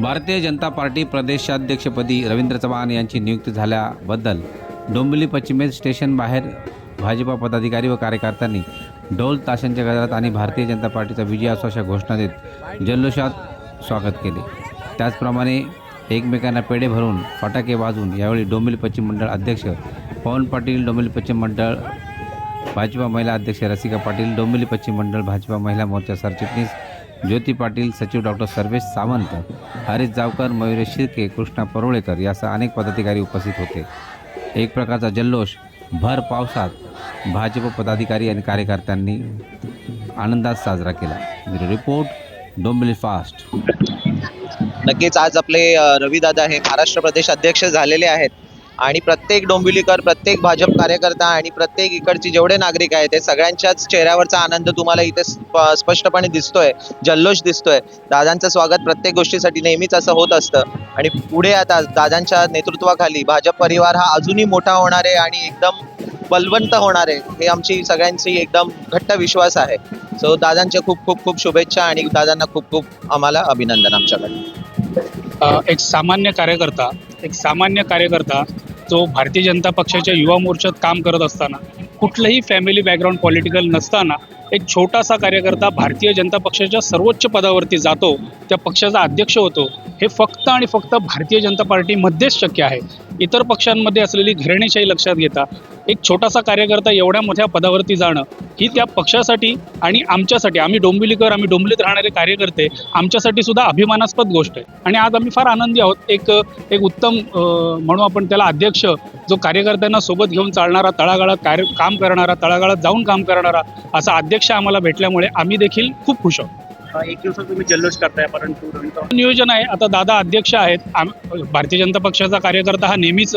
भारतीय जनता पार्टी प्रदेशाध्यक्षपदी रवींद्र चव्हाण यांची नियुक्ती झाल्याबद्दल डोंबिवली पश्चिमेत स्टेशन बाहेर भाजपा पदाधिकारी व कार्यकर्त्यांनी ढोल ताशांच्या गजरात आणि भारतीय जनता पार्टीचा विजय असो अशा घोषणा देत जल्लोषात स्वागत केले. त्याचप्रमाणे एकमेकांना पेढे भरून फटाके वाजवून यावेळी डोंबिवली पश्चिम मंडळ अध्यक्ष पवन पाटील डोंबिवली पश्चिम मंडळ भाजपा महिला अध्यक्ष रसिका पाटील डोंबिवली पश्चिम मंडळ भाजपा महिला मोर्चा सरचिटणीस ज्योती पाटील सचिव डॉक्टर सर्वेश सावंत हरीश जावकर मयुरेश शिर्के कृष्णा परोळेकर यासह अनेक पदाधिकारी उपस्थित होते. एक प्रकारचा जल्लोष भर पावसात भाजप पदाधिकारी आणि कार्यकर्त्यांनी आनंदात साजरा केला. Bureau report Dombivli fast. नक्कीच आज आपले रविदादा हे महाराष्ट्र प्रदेश अध्यक्ष झालेले आहेत. आणि प्रत्येक डोंबिवलीकर प्रत्येक भाजप कार्यकर्ता आणि प्रत्येक इकडचे जेवढे नागरिक आहेत ते सगळ्यांच्याच चेहऱ्यावरचा आनंद तुम्हाला इथे स्प- स्पष्टपणे दिसतोय जल्लोष दिसतोय. दादांचं स्वागत प्रत्येक गोष्टीसाठी नेहमीच असं होत असतं. आणि पुढे आता दादांच्या नेतृत्वाखाली भाजप परिवार हा अजूनही मोठा होणार आहे आणि एकदम बलवंत होणार आहे हे आमची सगळ्यांची एकदम घट्ट विश्वास आहे. सो दादांच्या खूप खूप खूप शुभेच्छा आणि दादांना खूप खूप आम्हाला अभिनंदन आमच्याकडे. एक सामान्य कार्यकर्ता एक सामान्य कार्यकर्ता जो भारतीय जनता पक्षाच्या युवा मोर्चात काम करत असताना कुठलंही फॅमिली बॅकग्राऊंड पॉलिटिकल नसताना एक छोटासा कार्यकर्ता भारतीय जनता पक्षाच्या सर्वोच्च पदावरती जातो त्या पक्षाचा अध्यक्ष होतो हे फक्त आणि फक्त भारतीय जनता पार्टीमध्येच शक्य आहे. इतर पक्षांमध्ये असलेली घराणेशाही लक्षात घेता एक छोटासा कार्यकर्ता एवढ्या मोठ्या पदावरती जाणं ही त्या पक्षासाठी आणि आमच्यासाठी आम्ही डोंबिवलीकर आम्ही डोंबिवलीत राहणारे कार्यकर्ते आमच्यासाठी सुद्धा अभिमानास्पद गोष्ट आहे. आणि आज आम्ही फार आनंदी आहोत. एक एक उत्तम म्हणू आपण त्याला अध्यक्ष जो कार्यकर्त्यांना सोबत घेऊन चालणारा तळागाळात कार्य काम करणारा तळागाळात जाऊन काम करणारा असा अध्यक्ष आम्हाला भेटल्यामुळे आम्ही देखील खूप खुश आहोत. एक दिवसात तुम्ही जल्लोष करताय परंतु नियोजन आहे. आता दादा अध्यक्ष आहेत. आम भारतीय जनता पक्षाचा कार्यकर्ता हा नेहमीच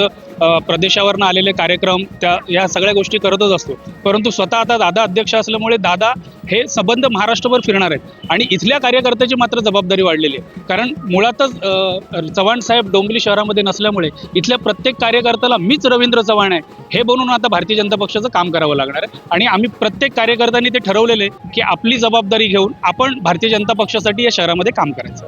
प्रदेशावरनं आलेले कार्यक्रम त्या या सगळ्या गोष्टी करतच असतो. परंतु स्वतः आता दादा अध्यक्ष असल्यामुळे दादा हे संबंध महाराष्ट्रभर फिरणार आहेत. आणि इथल्या कार्यकर्त्याची मात्र जबाबदारी वाढलेली आहे. कारण मुळातच चव्हाण साहेब डोंबिवली शहरामध्ये नसल्यामुळे इथल्या प्रत्येक कार्यकर्त्याला मीच रवींद्र चव्हाण आहे. हे बनून आता भारतीय जनता पक्षाचं काम करावं लागणार आहे. आणि आम्ही प्रत्येक कार्यकर्त्यांनी ते ठरवलेले आहे की आपली जबाबदारी घेऊन आपण भारतीय जनता पक्षासाठी या शहरामध्ये काम करायचं.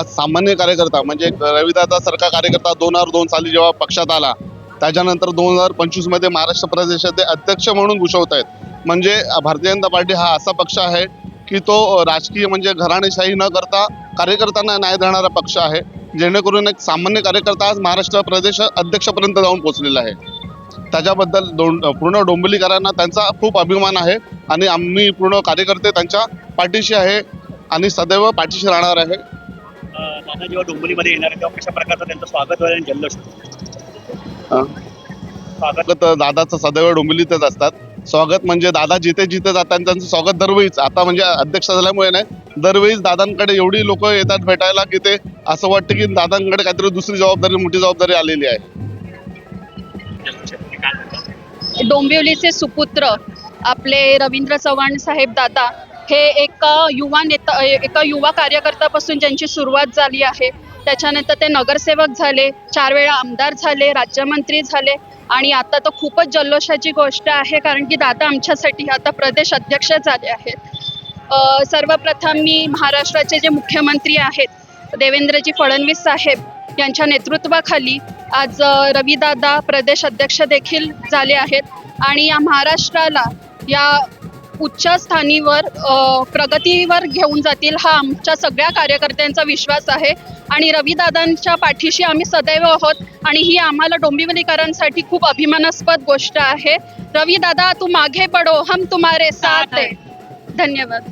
आज सामान्य कार्यकर्ता म्हणजे रविदादा सारखा कार्यकर्ता दोन हजार दोन साली जेव्हा पक्षात आला त्याच्यानंतर दोन हजार पंचवीसमध्ये महाराष्ट्र प्रदेशाचे अध्यक्ष म्हणून घुसवत आहेत म्हणजे भारतीय जनता पार्टी हा असा पक्ष आहे की तो राजकीय म्हणजे घराणेशाही न करता कार्यकर्त्यांना न्याय देणारा पक्ष आहे. जेणेकरून एक सामान्य कार्यकर्ता आज महाराष्ट्र प्रदेश अध्यक्षपर्यंत जाऊन पोहोचलेला आहे. त्याच्याबद्दल दोन पूर्ण डोंबिवलीकरांना त्यांचा खूप अभिमान आहे आणि आम्ही पूर्ण कार्यकर्ते त्यांच्या पाठीशी आहे. आणि सदैव पाठीशी राहणार आहे. दादा जेव्हा डोंबिवलीमध्ये येणार तेव्हा कशा प्रकारचं त्यांचं स्वागत होईल आणि जल्लोष. स्वागत. दादाचं सदैव डोंबिवलीतच असतात. स्वागत म्हणजे दादा जिथे जिथे जातात त्यांचं स्वागत दरवेळीच. आता म्हणजे अध्यक्ष झाल्यामुळे नाही दरवेळीच दादांकडे एवढी लोक येतात भेटायला की ते असं वाटतं की दादांकडे काहीतरी दुसरी जबाबदारी मोठी जबाबदारी आलेली आहे? डोंबिवलीचे सुपुत्र आपले रवींद्र चव्हाण साहेब दादा हे एका युवा नेता एका युवा कार्यकर्त्यापासून ज्यांची सुरुवात झाली आहे त्याच्यानंतर ते नगरसेवक झाले चार वेळा आमदार झाले राज्यमंत्री झाले आणि आता तर खूपच जल्लोषाची गोष्ट आहे कारण की दादा आमच्यासाठी आता प्रदेश अध्यक्ष झाले आहेत. सर्वप्रथम मी महाराष्ट्राचे जे मुख्यमंत्री आहेत देवेंद्रजी फडणवीस साहेब यांच्या नेतृत्वाखाली आज रवीदादा प्रदेश अध्यक्ष देखील झाले आहेत आणि या महाराष्ट्राला या उच्च स्थानीवर अ, प्रगतीवर घेऊन जातील हा आमच्या सगळ्या कार्यकर्त्यांचा विश्वास आहे. आणि रविदादांच्या पाठीशी आम्ही सदैव आहोत आणि ही आम्हाला डोंबिवलीकरांसाठी खूप अभिमानास्पद गोष्ट आहे. रविदादा तू मागे पडो हम तुम्हारे साथ आहे धन्यवाद.